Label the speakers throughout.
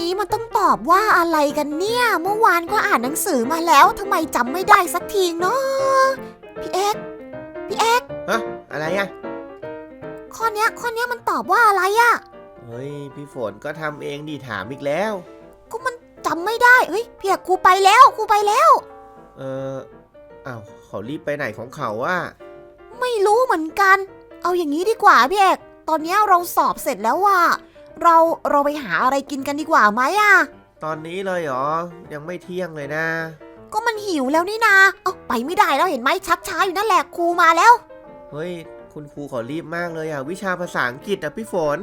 Speaker 1: นี้มันต้องตอบว่าอะไรกันเนี่ย เมื่อวานก็อ่านหนังสือมาแล้วทำไมจำไม่ได้สักทีเนาะพี่เอ็กพี่เอ็ก
Speaker 2: ฮะอะไรอะ
Speaker 1: ข้อเนี้ยข้อเนี้ยมันตอบว่าอะไรอะ
Speaker 2: เฮ้ยพี่ฝนก็ทำเองดิถามอีกแล้ว
Speaker 1: ก็มันจำไม่ได้เฮ้ยพี่เอกครูไปแล้วครูไปแล้ว
Speaker 2: เอออ้าวเขารีบไปไหนของเขาอะ
Speaker 1: ไม่รู้เหมือนกัน เอาอย่างนี้ดีกว่าพี่เอกตอนเนี้ยเราสอบเสร็จแล้วว่า เราเราไปหาอะไรกินกันดีกว่าไหมอะ
Speaker 2: ตอนนี้เลยเหรอ ยังไม่เที่ยงเลยนะ
Speaker 1: ก็มันหิวแล้วนี่นาเอาไปไม่ได้แล้วเห็นไหมชักช้าอยู่นั่นแหละครูมาแล้ว
Speaker 2: เฮ้ย คุณครูเขารีบมากเลยอะ วิชาภาษาอังกฤษอะพี่ฝน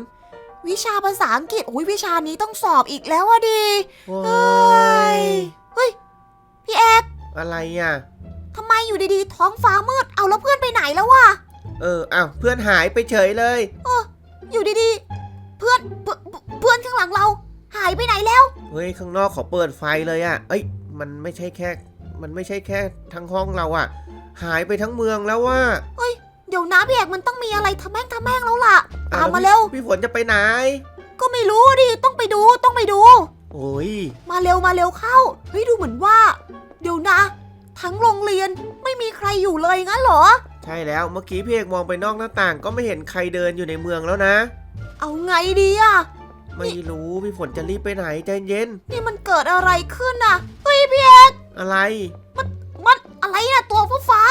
Speaker 1: วิชาภาษาอังกฤษโอ้ยวิชานี้ต้องสอบอีกแล้วอะดิ
Speaker 2: โอ้
Speaker 1: เฮ้ยเฮ้ยพี่เอก
Speaker 2: อะไรอะ
Speaker 1: ทำไมอยู่ดีๆ ท้องฟ้ามืดเอาแล้วเพื่อนไปไหนแล้ววะ
Speaker 2: เอออ้าวเพื่อนหายไปเฉยเลย
Speaker 1: อยู่ดีๆเพื่อนเพื่อนเพื่อนข้างหลังเรา หายไปไหนแล้ว
Speaker 2: เฮ้ยข้างนอกเขาเปิดไฟเลยอะเอ้ย มันไม่ใช่แค่ มันไม่ใช่แค่ทั้งห้องเราอะหายไปทั้งเมืองแล้วว่า
Speaker 1: เดี๋ยวนะพี่เอกมันต้องมีอะไรทำแม่งทำแม่งแล้วล่ะตาม
Speaker 2: แล้
Speaker 1: มาเร็ว
Speaker 2: พี่พี่ฝนจะไปไหน
Speaker 1: ก็ไม่รู้ดิต้องไปดูต้องไปดู
Speaker 2: โอ้ย
Speaker 1: มาเร็วมาเร็วเข้า เฮ้ยดูเหมือนว่า เดี๋ยวนะ ทั้งโรงเรียนไม่มีใครอยู่เลยงั้นเหรอ
Speaker 2: ใช่แล้วเมื่อกี้พี่เอกมองไปนอกหน้าต่าง ก็ไม่เห็นใครเดินอยู่ในเมืองแล้วนะ
Speaker 1: เอาไงดีอะ
Speaker 2: ไม่รู้พี่ฝนจะรีบไปไหนใจเย็น
Speaker 1: นี่มันเกิดอะไรขึ้นอะเฮ้ยพี่
Speaker 2: อะไร
Speaker 1: มันอะไรอะตัวฟ้าฟ้า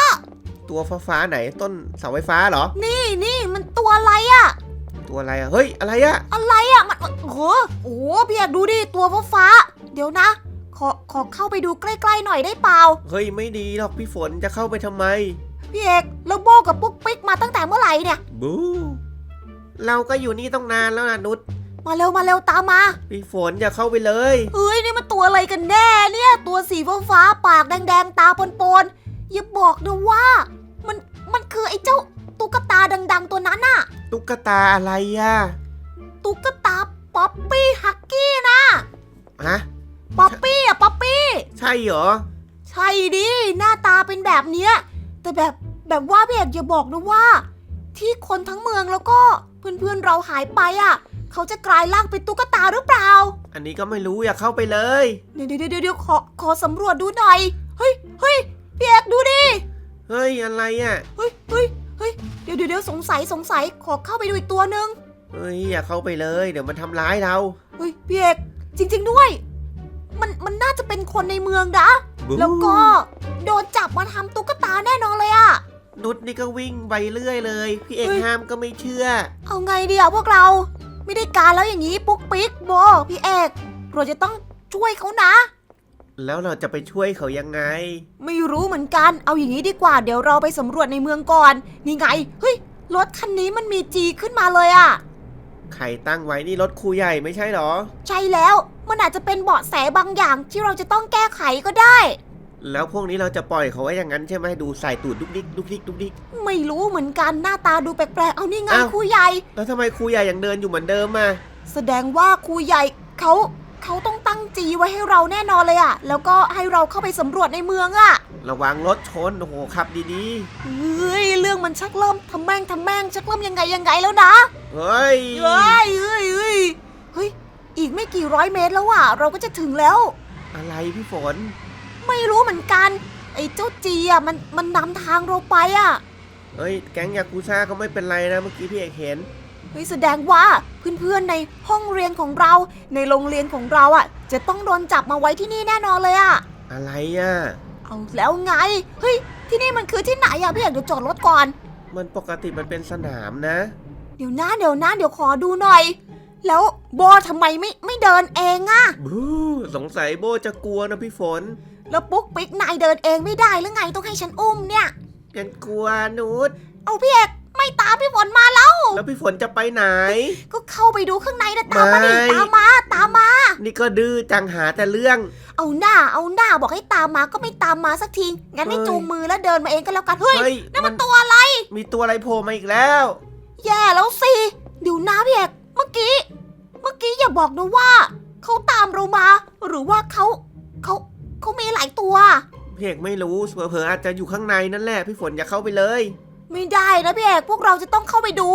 Speaker 2: ตัวฟ้าฟ้าๆไหนต้นเสาไฟฟ้าเหรอ
Speaker 1: ๆนี่นี่มันตัวอะไรอะ
Speaker 2: ตัวอะไรอะเฮ้ยอะไรอะ
Speaker 1: อะไรอะมันมันโอ้โหโอ้โหพี่เอกดูดิตัวฟ้าฟ้าๆเดี๋ยวนะ ขอขอเข้าไปดูใกล้ๆหน่อยได้เปล่า
Speaker 2: เฮ้ยไม่ดีหรอกพี่ฝนจะเข้าไปทำไม
Speaker 1: พี่เอกแล้วโบกับปุ๊กปิ๊กมาตั้งแต่เมื่อไหร่เนี่ย
Speaker 2: บู เราก็อยู่นี่ต้องนานแล้วนะนุช
Speaker 1: มาเร็วมาเร็วตามมา
Speaker 2: พี่ฝนอย่าเข้าไปเลย
Speaker 1: เฮ้ยนี่มันตัวอะไรกันแน่เนี่ย ตัวสีฟ้าฟ้าๆปากแดงๆ ตาปนๆ อย่าบอกนะว่า มันมันคือไอ้เจ้าตุ๊กตาดัง ๆ ตัวนั้นน่ะ
Speaker 2: ตุ๊กตาอะไรอะ
Speaker 1: ตุ๊กตาป๊อปปี้ฮักกี้นะ
Speaker 2: ฮะ
Speaker 1: ป๊อปปี้อะป๊อปปี้
Speaker 2: ใช่เหรอ
Speaker 1: ใช่ดิหน้าตาเป็นแบบเนี้ยแต่แบบแบบว่าพี่เอกอย่าบอกนะว่า ที่คนทั้งเมืองแล้วก็ เพื่อนๆเราหายไปอะ เขาจะกลายร่างเป็นตุ๊กตาหรือเปล่า
Speaker 2: อันนี้ก็ไม่รู้อย่าเข้าไปเลย
Speaker 1: เดี๋ยวเดี๋ยวเดี๋ยวเดี๋ยวขอขอสำรวจดูหน่อย เฮ้ยเฮ้ยพี่เอกดูดิ
Speaker 2: เฮ้ยอะไรอะ
Speaker 1: เฮ้ยเฮ้ยเฮ้ยเดี๋ยวเดี๋ยวเดี๋ยวสงสัยสงสัยขอเข้าไปดูอีกตัวหนึ่ง
Speaker 2: เฮ้ยอย่าเข้าไปเลย เดี๋ยวมันทำร้ายเรา
Speaker 1: เฮ้ยพี่เอกจริง ๆด้วย มันมันน่าจะเป็นคนในเมืองนะ
Speaker 2: บู
Speaker 1: แล้วก็โดนจับมาทำตุ๊กตาแน่นอนเลยอะ
Speaker 2: นุชนี่ก็วิ่งไปเรื่อยเลย พี่เอก
Speaker 1: เฮ้ย
Speaker 2: ห้ามก็ไม่เชื่อ
Speaker 1: เอาไงดีอะพวกเรา ไม่ได้การแล้วอย่างนี้ปุ๊กปิ๊กโบพี่เอกเราจะต้องช่วยเขานะ
Speaker 2: แล้วเราจะไปช่วยเขายังไง
Speaker 1: ไม่รู้เหมือนกันเอาอย่างนี้ดีกว่า เดี๋ยวเราไปสำรวจในเมืองก่อนนี่ไงเฮ้ยรถคันนี้มันมีจีขึ้นมาเลยอะ
Speaker 2: ใครตั้งไว้นี่รถครูใหญ่ไม่ใช่เหรอ
Speaker 1: ใช่แล้วมันอาจจะเป็นเบาะแสบางอย่างที่เราจะต้องแก้ไขก็ได้
Speaker 2: แล้วพวกนี้เราจะปล่อยเขาไว้อย่างนั้นใช่ไหมดูใส่ตูดดุกดิกดุกดิกดุกดิก
Speaker 1: ไม่รู้เหมือนกันหน้าตาดูแปลกๆ เอานี่ไง
Speaker 2: อ้าว
Speaker 1: ครูใหญ่
Speaker 2: แล้วทำไมครูใหญ่ยังเดินอยู่เหมือนเดิมมา
Speaker 1: แสดงว่าครูใหญ่เขาเขาต้องตั้งจีไว้ให้เราแน่นอนเลยอะแล้วก็ให้เราเข้าไปสำรวจในเมืองอะ
Speaker 2: ระวังรถชนโอ้โหขับดี
Speaker 1: เฮ้ยเรื่องมันชักเริ่มทำแม่งทำแม่งชักเริ่มยังไงยังไงแล้วนะ
Speaker 2: ๆเฮ้ย
Speaker 1: เฮ้ยเฮ้ยเฮ้ยเฮ้ยอีกไม่กี่ร้อยเมตรแล้วอะเราก็จะถึงแล้ว
Speaker 2: อะไรพี่ฝน
Speaker 1: ไม่รู้เหมือนกัน ไอ้เจ้าจีอะมันมันนำทางเราไปอะ
Speaker 2: เฮ้ยแก๊งยากูซ่าก็ไม่เป็นไรนะเมื่อกี้พี่เอกเห็น
Speaker 1: เฮ้ยแสดงว่าเพื่อนๆในห้องเรียนของเรา ในโรงเรียนของเราอะจะต้องโดนจับมาไว้ที่นี่แน่นอนเลยอะ
Speaker 2: อะไรอะ
Speaker 1: เอาแล้วไง เฮ้ย ที่นี่มันคือที่ไหนอะพี่อยากเดี๋ยวจอดรถก่อน
Speaker 2: มันปกติมันเป็นสนามนะ
Speaker 1: เดี๋ยวนะเดี๋ยวนะเดี๋ยวขอดูหน่อย แล้วโบทำไมไม่ไม่เดินเองอะ
Speaker 2: บูสงสัยโบจะกลัวนะพี่ฝน
Speaker 1: แล้วปุ๊กปิ๊กนายเดินเองไม่ได้หรือไงต้องให้ฉันอุ้มเนี่ย
Speaker 2: กันกลัวนุช
Speaker 1: เอาพี่เอกไม่ตามพี่ฝนมาแล้ว
Speaker 2: แล้วพี่ฝนจะไปไหน
Speaker 1: ก็เข้าไปดูข้างในนะตามมาดิ
Speaker 2: ไม่
Speaker 1: ตามมาตามมา
Speaker 2: นี่ก็ดื้อจังหาแต่เรื่อง
Speaker 1: เอาหน้าเอาหน้าบอกให้ตามมาก็ไม่ตามมาสักทีงั้นให้
Speaker 2: เฮ้ย
Speaker 1: จูงมือแล้วเดินมาเองก็แล้วกันเฮ้ย
Speaker 2: เฮ้ย
Speaker 1: นั่น
Speaker 2: มั
Speaker 1: มันนตัวอะไร
Speaker 2: มีตัวอะไรโผล่มาอีกแล้ว
Speaker 1: แย่แล้วสิเดี๋ยวนะพี่เอกเมื่อกี้ เมื่อกี้อย่าบอกนะว่าเขาตามเรามา หรือว่าเขาเขา เขามีหลายตัว
Speaker 2: พี่เอกไม่รู้เผลอๆอาจจะอยู่ข้างในนั่นแหละพี่ฝนอย่าเข้าไปเลย
Speaker 1: ไม่ได้นะพี่เอกพวกเราจะต้องเข้าไปดู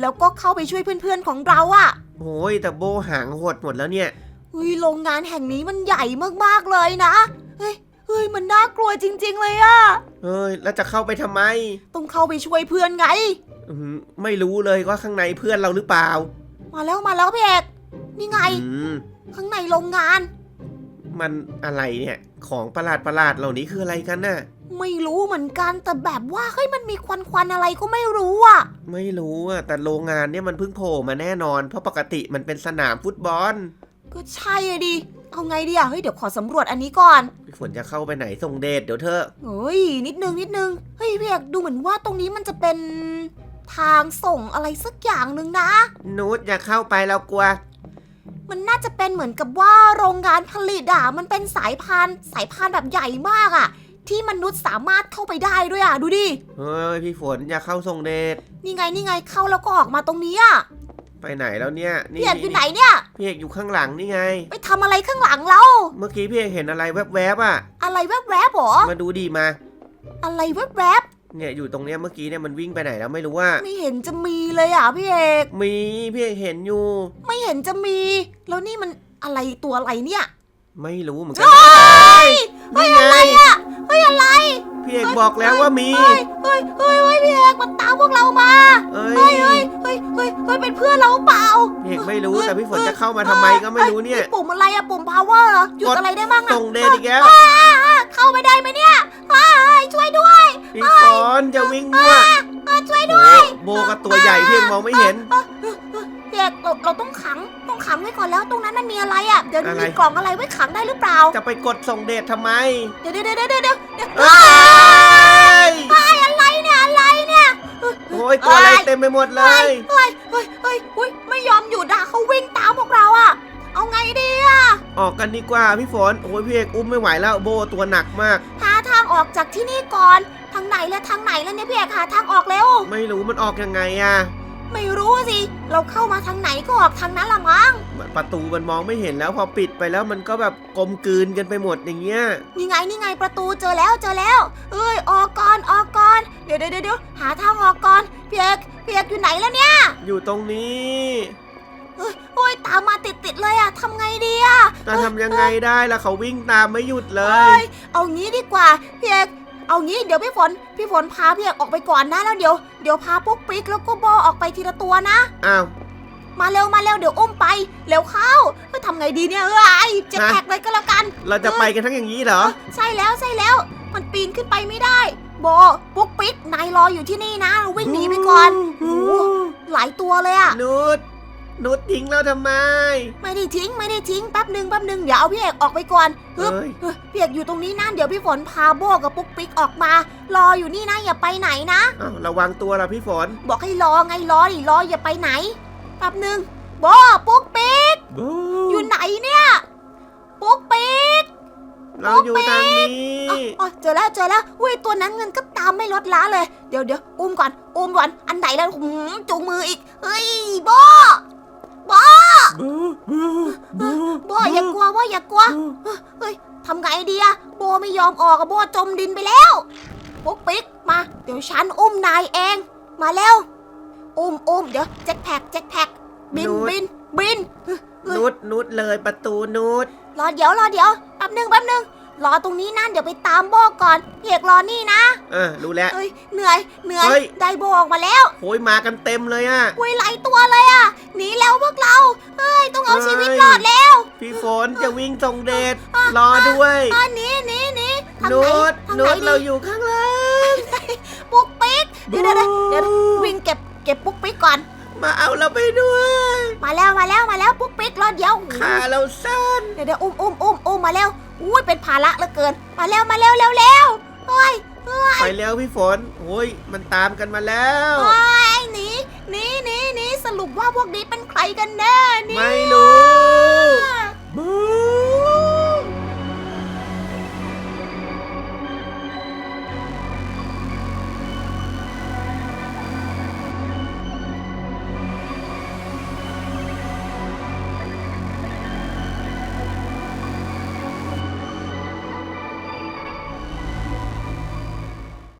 Speaker 1: แล้วก็เข้าไปช่วยเพื่อนๆของเราอะ
Speaker 2: โอ้ยแต่โบหางหดหมดแล้วเนี่ย
Speaker 1: เฮ้ยโรงงานแห่งนี้มันใหญ่มากๆเลยนะเฮ้ยเฮ้ยมันน่ากลัวจริง ๆ เลยอะ
Speaker 2: เฮ้ยแล้วจะเข้าไปทำไม
Speaker 1: ต้องเข้าไปช่วยเพื่อนไง
Speaker 2: อื้อหือไม่รู้เลยว่าข้างในเพื่อนเราหรือเปล่า
Speaker 1: มาแล้วมาแล้วพี่เอกนี่ไง
Speaker 2: อืม
Speaker 1: ข้างในโรงงาน
Speaker 2: มันอะไรเนี่ย ของประหลาดประหลาดๆเหล่านี้คืออะไรกันน่ะ
Speaker 1: ไม่รู้เหมือนกันแต่แบบว่าเฮ้ยมันมีควันควันๆอะไรก็ไม่รู้อะ
Speaker 2: ไม่รู้อะแต่โรงงานเนี่ยมันเพิ่งโผล่มาแน่นอน เพราะปกติมันเป็นสนามฟุตบอล
Speaker 1: ก็ใช่อะดิเอาไงดีอะเฮ้ยเดี๋ยวขอสำรวจอันนี้ก่อน
Speaker 2: พี่ฝนจะเข้าไปไหนส่งเดชเดี๋ยวเธอะ
Speaker 1: เฮ้ยนิดนึงนิดนึงเฮ้ยพี่เอกดูเหมือนว่าตรงนี้มันจะเป็นทางส่งอะไรสักอย่างหนึ่งนะ
Speaker 2: นูดอย่าเข้าไปเรากลัว
Speaker 1: มันน่าจะเป็นเหมือนกับว่าโรงงานผลิตอะมันเป็นสายพานสายพานแบบใหญ่มากอะ ที่มนุษย์สามารถเข้าไปได้ด้วยอะ ดูดิ
Speaker 2: เฮ้ยพี่ฝนอย่าเข้าส่งเดช
Speaker 1: นี่ไงนี่ไงเข้าแล้วก็ออกมาตรงนี้อะ
Speaker 2: ไปไหนแล้วเนี่ย
Speaker 1: พี่เอกอยู่ไหนเนี่ย
Speaker 2: พี่เอกอยู่ข้างหลังนี่ไง
Speaker 1: ไปทำอะไรข้างหลังเรา
Speaker 2: เมื่อกี้พี่เอกเห็นอะไรแวบๆอะ
Speaker 1: อะไรแวบๆหรอ
Speaker 2: มาดูดีมา
Speaker 1: อะไรแวบ
Speaker 2: เนี่ยอยู่ตรงเนี้ยเมื่อกี้เนี่ยมันวิ่งไปไหนแล้วไม่รู้ว่า
Speaker 1: ๆไม่เห็นจะมีเลยอะพี่เอก
Speaker 2: มีพี่เอกเห็นอยู่
Speaker 1: ไม่เห็นจะมี แล้วนี่มันอะไรตัวอะไรเนี่ย
Speaker 2: ไม่รู้เหมือนกั
Speaker 1: เฮ้ย
Speaker 2: นี่ไง
Speaker 1: อะเฮ้ยอะไร
Speaker 2: พี่เอกบอกแล้วว่ามี
Speaker 1: เฮ้ยเฮ้ยเฮ้ยเฮ้ยพี่เอกมันตามพวกเรามา
Speaker 2: เอ้
Speaker 1: เฮ้ย
Speaker 2: ย
Speaker 1: เฮ้ยเฮ้ยเฮ้ยเฮ้ยเป็นเพื่อนเราเปล่า
Speaker 2: พี่เอกไม่รู้แต่พี่ฝนจะเข้ามาทำไมก็ไม่รู้เนี่ย
Speaker 1: อ้ปุ่มอะไรอะปุ่ม power เหรอหยุด
Speaker 2: กด
Speaker 1: อะไรได้บ้างอะ
Speaker 2: ส่งเดชอีกแล้ว
Speaker 1: อ่าอ่า เข้าไปได้ไหมเนี่ยอ้ายช่วยด้วย
Speaker 2: พี่ฝนจะวิ่งมั่ว
Speaker 1: อ่าช่วย
Speaker 2: โอ้
Speaker 1: ด้วย
Speaker 2: โบกับตัวใหญ่พี่เอกมองไม่เห็น
Speaker 1: พี่เอกเราเราต้องขังต้องขังไว้ก่อนแล้วตรงนั้นมันมีอะไรอะเดี๋ยว
Speaker 2: อะไร
Speaker 1: มีกล่องอะไรไว้ขังได้หรือเปล่า
Speaker 2: จะไปกดส่งเดชทำไม
Speaker 1: เดี๋ยวเดี๋ยวเดี๋ยวเดี๋ยวเดี๋ยวเดี๋ยว
Speaker 2: เอ้ย
Speaker 1: อ้ายอะไรเนี่ยอะไรเนี่ย
Speaker 2: โอ้ยตัวอะไรเต็มไปหมดเลย
Speaker 1: เฮ้ยเฮ้ยเฮ้ยเฮ้ยไม่ยอมหยุดอะเขา อะออ
Speaker 2: กกันดีกว่าพี่ฝนโอ้ยพี่เอกอุ้มไม่ไหวแล้วโบตัวหนักมาก
Speaker 1: หาทางออกจากที่นี่ก่อน ทางไหนแล้วทางไหนแล้วเนี่ยพี่เอกหาทางออกเร็ว
Speaker 2: ไม่รู้มันออกยังไงอะ
Speaker 1: ไม่รู้สิ เราเข้ามาทางไหนก็ออกทางนั้นละมั้ง
Speaker 2: ประตูมันมองไม่เห็นแล้วพอปิดไปแล้วมันก็แบบกลมกลืนกันไปหมดอย่างเงี้ย
Speaker 1: นี่ไงนี่ไงประตูเจอแล้วเจอแล้ว เอ้ยออกก่อนออกก่อน เดี๋ยวเดี๋ยวเดี๋ยวหาทางออกก่อนพี่เอกพี่เอกอยู่ไหนแล้วเนี่ย
Speaker 2: อยู่ตรงนี้
Speaker 1: เอ้ย โอ้ยตามมาติดติดๆเลยอะทำไงดีอะ
Speaker 2: จะทำยังไงได้ล่ะเขาวิ่งตามไม่หยุดเล
Speaker 1: เอ้
Speaker 2: ย
Speaker 1: ยเอางี้ดีกว่าพี่เอกเอางี้เดี๋ยวพี่ฝนพี่ฝนพาพี่เอกออกไปก่อนนะแล้วเดี๋ยวเดี๋ยวพาปุ๊กปิ๊กแล้วก็โบออกไปทีละตัวนะ
Speaker 2: อ้าว
Speaker 1: มาเร็วมาเร็วเดี๋ยวอุ้มไปเร็วเข้าเฮ้ยทำไงดีเนี่ยเอ้ยเจ็บ
Speaker 2: ฮะ
Speaker 1: แท็กเลยก็แล้วกัน
Speaker 2: เราจะไปกันทั้งอย่างนี้เหรอ
Speaker 1: ใช่แล้วใช่แล้ว มันปีนขึ้นไปไม่ได้ โบปุ๊กปิ๊กนายรออยู่ที่นี่นะ วิ่งหนีไปก่อนโอ้โหหลายตัวเลยอะ
Speaker 2: นุช นุชทิ้งเราทำไม
Speaker 1: ไม่ได้ทิ้งไม่ได้ทิ้งแป๊บหนึ่งแป๊บหนึ่งเดี๋ยวเอาพี่เอกออกไปก่อนฮึบ
Speaker 2: เอ้ย
Speaker 1: เฮ้ยพี่เอกอยู่ตรงนี้นะเดี๋ยวพี่ฝนพาโบกับปุ๊กปิ๊กออกมา รออยู่นี่นะอย่าไปไหนนะ
Speaker 2: อ้าวระวังตัวล่ะพี่ฝน
Speaker 1: บอกให้รอไงรอดิรออย่าไปไหนแป๊บหนึ่งโบปุ๊กปิ๊กอยู่ไหนเนี่ยปุ๊กปิ๊ก
Speaker 2: เราอยู่ทางนี้
Speaker 1: อ๋ออ๋อเจอแล้วเจอแล้วอุ้ยตัวนั้นเงินก็ตามไม่ลดละเลย เดี๋ยวเดี๋ยวอุ้มก่อนอุ้มก่อนอันไหนแล้วหืมจูงมืออีกเฮ้ยโบโบโบอย่ากลัวโบอย่ากลัวเฮ้ยทำไงดีอะโบไม่ยอมออกอะโบจมดินไปแล้วปุ๊กปิ๊กมา เดี๋ยวฉันอุ้มนายเอง มาเร็วอุ้มอุ้มเดี๋ยวแจ็คแพ็กแจ็คแพ็กบิน
Speaker 2: นูด
Speaker 1: บินบิน
Speaker 2: นุชนุชเลยประตูนุช
Speaker 1: รอเดี๋ยวรอเดี๋ยวแป๊บหนึ่งแป๊บหนึ่งรอตรงนี้นะเดี๋ยวไปตามโบก่อนพี่เอกรอนี่นะ
Speaker 2: อะรู้แล้ว
Speaker 1: เอ้ยเหนื่อยเหนื่อย
Speaker 2: เฮ้ย
Speaker 1: ได้โบออกมาแล้ว
Speaker 2: โหยมากันเต็มเลยอะ
Speaker 1: อุ้ยหลายตัวเลยอะ
Speaker 2: วิ่งส่งเดชรอด้วย
Speaker 1: อะหนีหนีหนีทางไหน
Speaker 2: นุช
Speaker 1: ทาง
Speaker 2: นุ
Speaker 1: ไหน
Speaker 2: ช
Speaker 1: ดี
Speaker 2: เราอยู่ข้างล่าง
Speaker 1: ปุ๊กปิ๊กเดี๋ยวเดี๋ยวเดี๋ยวเดี๋ยววิ่งเก็บเก็บปุ๊กปิ๊กก่อน
Speaker 2: มาเอาเราไปด้วย
Speaker 1: มาแล้วมาแล้วมาแล้วปุ๊กปิ๊กรอเดี๋ยว
Speaker 2: ขาเราสั้น
Speaker 1: เดี๋ยวเดี๋ยวอุ้มอุ้มอุ้มอุ้มมาแล้วอุ้ยเป็นภาระเหลือเกิน มาแล้วมาแล้วเร็วเร็วเฮ้ย
Speaker 2: ไปแล้วพี่ฝนโอ้ยมันตามกันมาแล้ว
Speaker 1: เฮ้ยหนีหนีหนีหนีสรุปว่าพวกนี้เป็นใครกันแน่เนี่ย
Speaker 2: ไม่รู้